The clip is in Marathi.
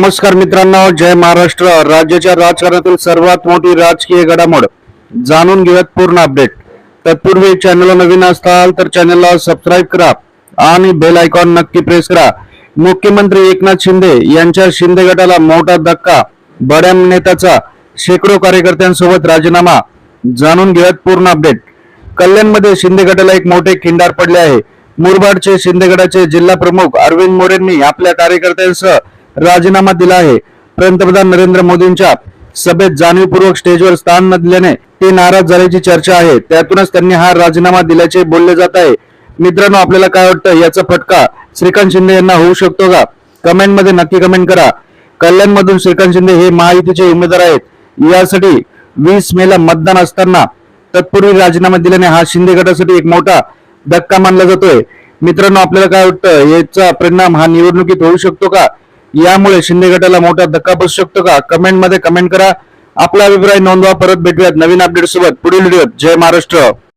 नमस्कार मित्रांनो जय महाराष्ट्र. राज्याच्या राजकारणातील सर्वात मोठी राजकीय घडामोड जाणून घेऊयात पूर्ण अपडेट तत्पूर्वी चॅनलला नवीन असताल तर चॅनलला सबस्क्राईब करा आणि बेल आयकॉन नक्की प्रेस करा. मुख्यमंत्री एकनाथ शिंदे यांच्या शिंदे गटाला मोठा धक्का बड्या नेत्याचा शेकडो कार्यकर्त्यांसोबत राजीनामा. जाणून घेऊयात पूर्ण अपडेट कल्याणमध्ये शिंदे गटाला एक मोठे खिंडार पडले आहे. मुरबाडचे शिंदे गटाचे जिल्हा प्रमुख अरविंद मोरेंनी आपल्या कार्यकर्त्यांसह राजीनामा दिला आहे. पंतप्रधान नरेंद्र मोदींच्या सभेत जाणीवपूर्वक स्टेजवर स्थान न दिल्याने ते नाराज झाल्याची चर्चा आहे. त्यातूनच त्यांनी हा राजीनामा दिल्याचे बोलले जात आहे. मित्रांनो आपल्याला काय वाटतं? याचा फटका श्रीकांत शिंदे यांना होऊ शकतो का? कमेंटमध्ये नक्की कमेंट करा. कल्याण मधून श्रीकांत शिंदे हे महायुतीचे उमेदवार आहेत. यासाठी वीस मे ला मतदान असताना तत्पूर्वी राजीनामा दिल्याने हा शिंदे गटासाठी एक मोठा धक्का मानला जातोय. मित्रांनो आपल्याला काय वाटतं? याचा परिणाम हा निवडणुकीत होऊ शकतो का? यामुळे शिंदे गटाला मोठा धक्का बसू शकतो का? कमेंटमध्ये कमेंट करा. आपला अभिप्राय नोंदवा. परत भेटूयात नवीन अपडेट सोबत. पुढील व्हिडिओत जय महाराष्ट्र.